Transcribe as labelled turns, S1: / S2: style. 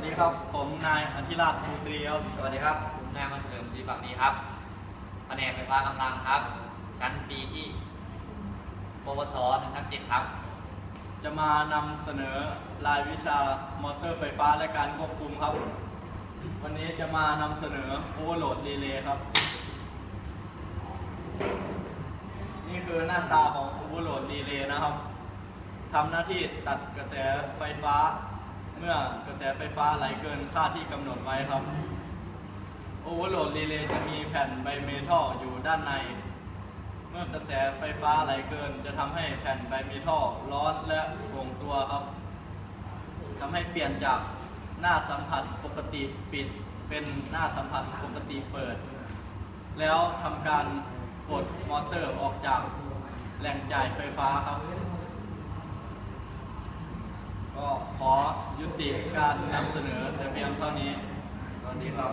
S1: วัสดีครับ ผมนายอธิราชภูตรีครับ
S2: สวัสดีครับผมนายมาเฉลิมศรีปักดีครับแผนกไฟฟ้ากำลังครับ ชั้นปีที่ปวสหนึ่งทับเจ็ดครับ
S1: จะมานำเสนอรายวิชามอเตอร์ไฟฟ้าและการควบคุมครับ วันนี้จะมานำเสนอโอเวอร์โหลดรีเลย์ครับ นี่คือหน้าตาของโอเวอร์โหลดรีเลย์นะครับทำหน้าที่ตัดกระแสไฟฟ้า เมื่อกระแสไฟฟ้าไหลเกินค่าที่กำหนดไว้ครับ โอเวอร์โหลดรีเลย์จะมีแผ่นไบเมทัลอยู่ด้านใน เมื่อกระแสไฟฟ้าไหลเกิน จะทำให้แผ่นไบเมทัลร้อนและโก่งตัวครับทำให้เปลี่ยนจากหน้าสัมผัสปกติปิดเป็นหน้าสัมผัสปกติเปิด แล้วทำการกดมอเตอร์ออกจากแหล่งจ่ายไฟฟ้าครับ ก็ขอยุ ติการนำเสนอแต่เพียงเท่านี้ตอนนี้เรา